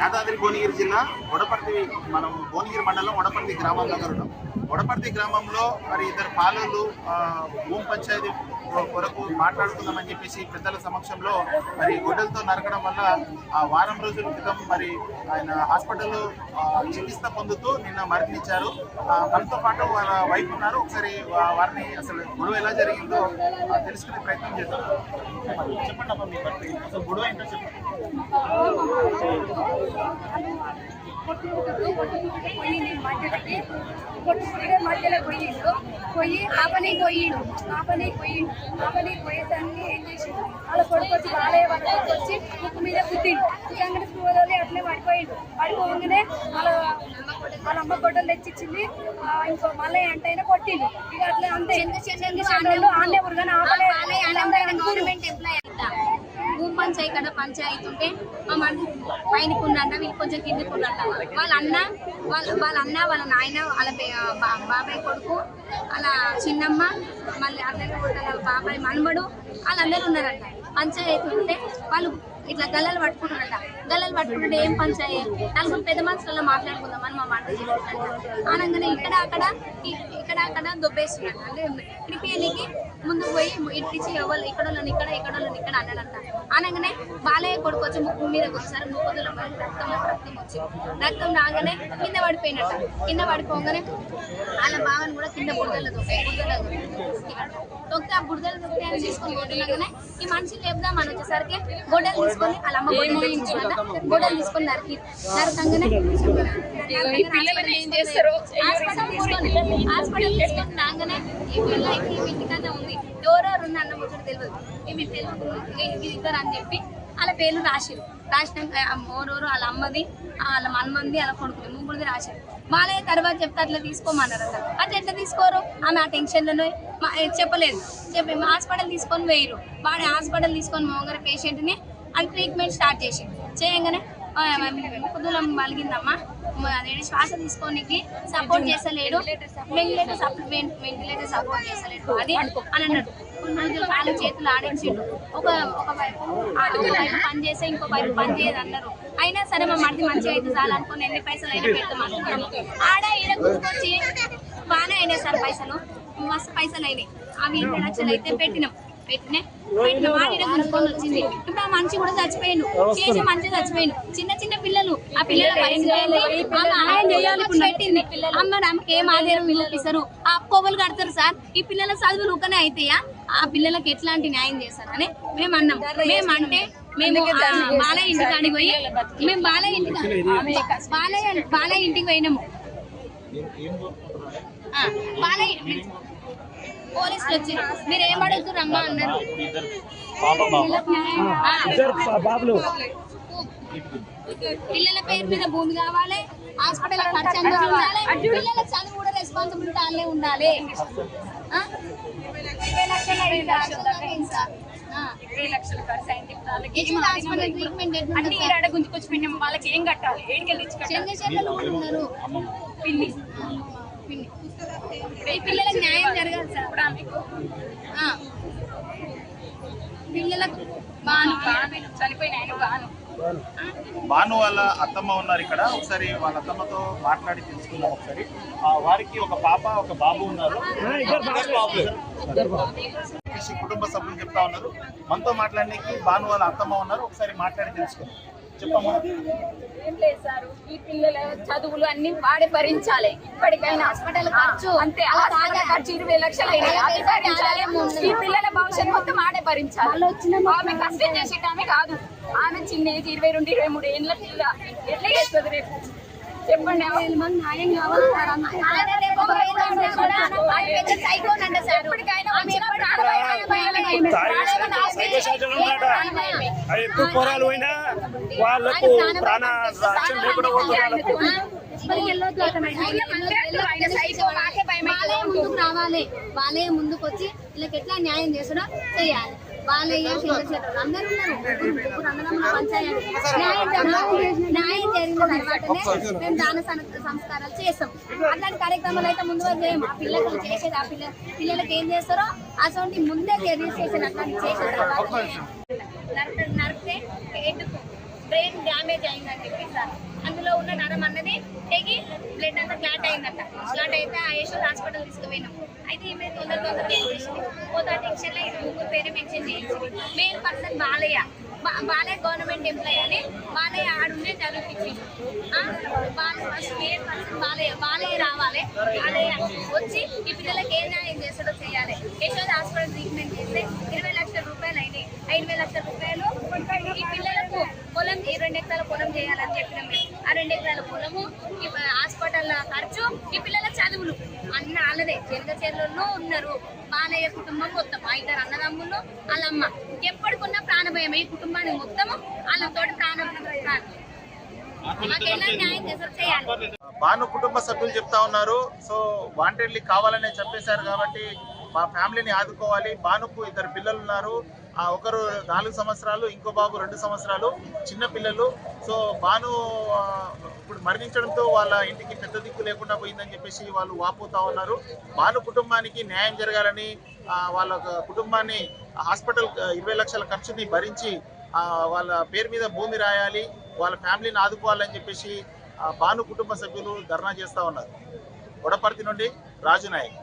యాదాద్రి భువనగిరి జిల్లా వడపర్తి మనం భువనగిరి మండలం వడపర్తి గ్రామం దగ్గర ఉన్నాం వడపర్తి గ్రామంలో మరి ఇద్దరు పాలలు ఆ, భూమి పంచాయతీ కొరకు మాట్లాడుకుందామని చెప్పేసి పెద్దల సమక్షంలో మరి గొడ్డలతో నరకడం వల్ల ఆ వారం రోజుల క్రితం మరి ఆయన హాస్పిటల్లో చికిత్స పొందుతూ నిన్న మరణించారు. ఆ, మనతో పాటు వాళ్ళ వైఫ్ ఉన్నారు. ఒకసారి వారిని అసలు గొడవ ఎలా జరిగిందో తెలుసుకునే ప్రయత్నం చేద్దాం. చెప్పండి అమ్మా మీ భర్త. అసలు గొడవ ఏంటో చెప్పండి. పోయింది మధ్యలోకి కొట్టుకుంటే మధ్యలో పోయిండు. పోయి ఆ పని పోయిండు. ఆ పని పోయిండు. ఆ పని పోయేదాన్ని ఏం చేసిండు? వాళ్ళ కొడుకు వచ్చి బాలయ్య వాళ్ళ వచ్చి ముక్కు మీద గుద్దిండు గుద్దంగానే స్కూల్ అట్లే పడిపోయిండు. పడిపోగానే వాళ్ళ వాళ్ళ అమ్మ గొడ్డలు తెచ్చిచ్చింది. ఇంకో మళ్ళీ ఎంటైనా కొట్టిండు. ఇక అట్లా అంతే. చంద్రశేఖర్ ఆన్నే ఉరగానే ఆపలేదు గవర్నమెంట్ ఎంప్లాయ్ భూమి పంచాయతీ కదా పంచాయతీ ఉంటే మా మన పైనకి ఉన్నంట వీళ్ళు కొంచెం ఉన్నంట వాళ్ళ అన్న వాళ్ళ వాళ్ళ అన్న వాళ్ళ నాయన వాళ్ళ బాబాయ్ కొడుకు అలా చిన్నమ్మ మళ్ళీ అన్నయ్య వాళ్ళ బాబాయ్ మనమడు వాళ్ళందరూ ఉన్నారంట. పంచాయతీ ఉంటే వాళ్ళు ఇట్లా గల్లలు పట్టుకుంటారంట. గల్లలు పట్టుకుంటే ఏం పంచాయతీ? నలుగురు పెద్ద మనుషులలో మాట్లాడుకుందామని మా మాట అనగానే ఇక్కడ అక్కడ ఇక్కడ అక్కడ దొబ్బేస్తున్నారు. అంటే ఇడిపియనికి ముందు పోయి ఇట్టించి ఎవరు ఇక్కడ వాళ్ళని ఇక్కడ ఇక్కడ వాళ్ళని ఇక్కడ అన్నాడంట. అనగానే బాలయ్య కొడుకు వచ్చి ముక్కు మీద కూర్చారు ముక్కుదులో రక్తం రక్తం వచ్చి రక్తం రాగానే కింద పడిపోయినట్ట. కింద పడిపోగానే వాళ్ళ బావని కూడా కింద బుడదలు దొక్కాయి బుడదలు తొక్కితే ఆ బుడదలు దొక్కితే అని తీసుకొని కొట్టినాకనే ఈ మనిషి లేపుదామని వచ్చేసరికి గొడ్డలు తీసుకొని వాళ్ళ అమ్మ గొడ్డలు గొడ్డలు తీసుకొని నరికి నరకంగానే హాస్పిటల్ తీసుకొని హాస్పిటల్ తీసుకొని రాగానే ఈ పిల్ల ఈ ఇంటికన్నా ఉంది. ఎవరెవరు ఉన్న అన్న ముచ్చట తెలియదు ఇవి తెలియదు ఇది ఇద్దరు అని చెప్పి వాళ్ళ పేర్లు రాసిరు. రాసినాక ఓరోరు వాళ్ళ అమ్మది వాళ్ళ మనమంది వాళ్ళ కొడుకుది ముగ్గురుది రాశారు వాళ్ళే తర్వాత చెప్తే అట్లా తీసుకోమన్నారు అసలు. అట్లా ఎట్లా తీసుకోరు? ఆమె ఆ టెన్షన్లోనే మా- చెప్పలేదు. చెప్పి హాస్పిటల్ తీసుకొని వేయరు వాడి హాస్పిటల్ తీసుకొని మోగర పేషెంట్ని అది ట్రీట్మెంట్ స్టార్ట్ చేసి చేయగానే ముక్కుదూలం వలిగిందమ్మా అదేంటి శ్వాస తీసుకోనికి సపోర్ట్ చేస్తలేడు. వెంటిలేటర్ సప్లిమెంట్ వెంటిలేటర్ సపోర్ట్ చేస్తలేడు. అది అని అన్నాడు. కొన్ని రోజులు కాళ్ళు చేతులు ఆడించిండు. ఒక ఒక వైపు వైపు పని చేస్తే ఇంకో వైపు పని చేయదు అన్నారు. అయినా సరే మా మరిది మంచిగా అయితే చాలు అనుకుని ఎన్ని పైసలు అయినా పెడతాం అనుకున్నాము ఆడ ఈడ గుర్తుకొచ్చి బాగానే అయినాయి సార్ పైసలు. మస్తు పైసలు అయినాయి. అవి ఇరవై లక్షలు అయితే పెట్టినాం. పెట్టినే? పెట్టిన. వాడి గుంజుకొని వచ్చింది. ఇప్పుడు ఆ మనిషి కూడా చచ్చిపోయిండు. చేసే మనిషి చచ్చిపోయిండు. చిన్న చిన్న పిల్లలు ఆ పిల్లల వయసు వెళ్ళి ఆమె ఆయన చేయాలి? పెట్టింది? అమ్మ ఆమెకి ఏం ఆధారం పిల్లలు ఇస్తారు? ఆ కొవ్వలు కడతారు సార్. ఈ పిల్లల చదువులు ఊకనే అయితాయా? ఆ పిల్లలకి ఎట్లాంటి న్యాయం చేస్తారని మేము అన్నాం. మేము అంటే మేము బాలయ్య ఇంటి కాడికి పోయి మేము బాలయ్య ఇంటికి బాలయ్య బాలయ్య ఇంటికి పోయినాము. బాలయ్య పోలీసులు వచ్చి మీరు ఏం అడుగుతున్నారు అమ్మా అన్నారు. పిల్లల పేరు మీద భూమి కావాలి హాస్పిటల్ ఖర్చు అందరూ ఉండాలి పిల్లల చదువు కూడా రెస్పాన్సిబిలిటీ అల్లే ఉండాలి? ఇరవై లక్షలు ఖర్చు. అయింది వాళ్ళకి. గుంజుకొచ్చి పెట్టినాం. ఏం కట్టాలి? కూడా ఉన్నారు. పిన్ని. పిల్లలకు న్యాయం జరగాలి సార్. పిల్లలకు బాను బాను చనిపోయిన ఆయన బాను భాను వాళ్ళ అత్తమ్మ ఉన్నారు ఇక్కడ ఒకసారి వాళ్ళ అత్తమ్మతో మాట్లాడి తెలుసుకుందాం ఒకసారి ఆ, వారికి ఒక పాప ఒక బాబు ఉన్నారు కుటుంబ సభ్యులు చెప్తా ఉన్నారు మనతో మాట్లాడడానికి భాను వాళ్ళ అత్తమ్మ ఉన్నారు ఒకసారి మాట్లాడి తెలుసుకుందాం ఏం లేదు సార్. ఈ పిల్లల చదువులు అన్ని వాడే భరించాలి. ఇప్పటికైనా హాస్పిటల్ ఖర్చు. అంతే. హాస్పిటల్ ఖర్చు ఇరవై లక్షలు అయినాయి అది భరించాలి ఈ పిల్లల భవిష్యత్తు మొత్తం ఆడే భరించాలి. ఆమె కష్టం చేసేట ఆమె కాదు. ఆమె చిన్న ఏజ్ ఇరవై రెండు ఇరవై మూడు ఏళ్ళ పిల్ల. ఎట్లా చేస్తుంది రేపు? చెప్పండి మంది న్యాయం కావాలి సార్. వాళ్ళకు ప్రాణ రక్షణ లేకుండా వాళ్ళకు ముందుకు రావాలి. వాళ్ళే ముందుకు వచ్చి వీళ్ళకి ఎట్లా న్యాయం చేసుడో చేయాలి. వాళ్ళయ్య చంద్రశేఖర్ అందరూ ఉన్నారు. ముగ్గురు అన్నదమ్ముల పంచాయతీ. న్యాయం జరగాలి న్యాయం జరిగిన తర్వాతనే మేము దాన సన- సంస్కారాలు చేస్తాం. అట్లాంటి కార్యక్రమాలు అయితే ముందుగా చేయము. ఆ పిల్లలు చేసేది ఆ పిల్ల పిల్లలకి ఏం చేస్తారో అటువంటి ముందే రిజిస్ట్రేషన్ అట్లాంటి చేసిన తర్వాత నరక నరికితే ఎందుకు బ్రెయిన్ డ్యామేజ్ అయిందని చెప్పేసి అందులో ఉన్న నరం అన్నది తెగి బ్లడ్ అంతా క్లాట్ అయిందంట. క్లాట్ అయితే ఆ యశోద్ హాస్పిటల్ తీసుకుపోయినాం. అయితే ఈమె తొందర తొందర చేసేసింది పోతా టెన్షన్లో ఇది ముగ్గురు పేరు మెన్షన్ చేయించింది. Main person Balayya. బా- బాలయ్య గవర్నమెంట్ ఎంప్లాయ్ అని బాలయ్య ఆడుండే చదివించి Balayya first main person Balayya. Balayya రావాలి. బాలయ్య వచ్చి ఈ పిల్లలకి ఏ న్యాయం చేస్తాడో చేయాలి యశోద్ హాస్పిటల్ ట్రీట్మెంట్ చేస్తే ఇరవై లక్షల రూపాయలు అయినాయి ఐదు వేల లక్షల రూపాయలు ఈ పిల్లలకు పొలం ఈ రెండు ఎకరాల పొలం చేయాలని చెప్పినాం మేము ఆ రెండు ఎకరాల పొలము ఈ హాస్పిటల్ ఖర్చు ఈ పిల్లల చదువులు చిన్న వాళ్ళదే చెరుగ చెరువుల్లో ఉన్నారు. బాలయ్య కుటుంబం మొత్తం. ఆ ఇద్దరు అన్నదమ్ములు వాళ్ళమ్మ. ఎప్పటికున్న ప్రాణభయం ఈ కుటుంబానికి మొత్తము. వాళ్ళతో ప్రాణం భాను కుటుంబ సభ్యులు చెప్తా ఉన్నారు. సో వాంటెడ్లీ కావాలనే చెప్పేశారు కాబట్టి మా ఫ్యామిలీని ఆదుకోవాలి. భానుకు ఇద్దరు పిల్లలు ఉన్నారు. ఆ ఒకరు నాలుగు సంవత్సరాలు ఇంకో బాబు రెండు సంవత్సరాలు చిన్న పిల్లలు. సో భాను ఇప్పుడు మరణించడంతో వాళ్ళ ఇంటికి పెద్ద దిక్కు లేకుండా పోయిందని చెప్పేసి వాళ్ళు వాపోతా ఉన్నారు. భాను కుటుంబానికి న్యాయం జరగాలని వాళ్ళ కుటుంబాన్ని హాస్పిటల్ ఇరవై లక్షల ఖర్చుని భరించి వాళ్ళ పేరు మీద భూమి రాయాలి వాళ్ళ ఫ్యామిలీని ఆదుకోవాలని చెప్పేసి బాను భాను కుటుంబ సభ్యులు ధర్నా చేస్తా ఉన్నారు. వడపర్తి నుండి రాజు నాయక్.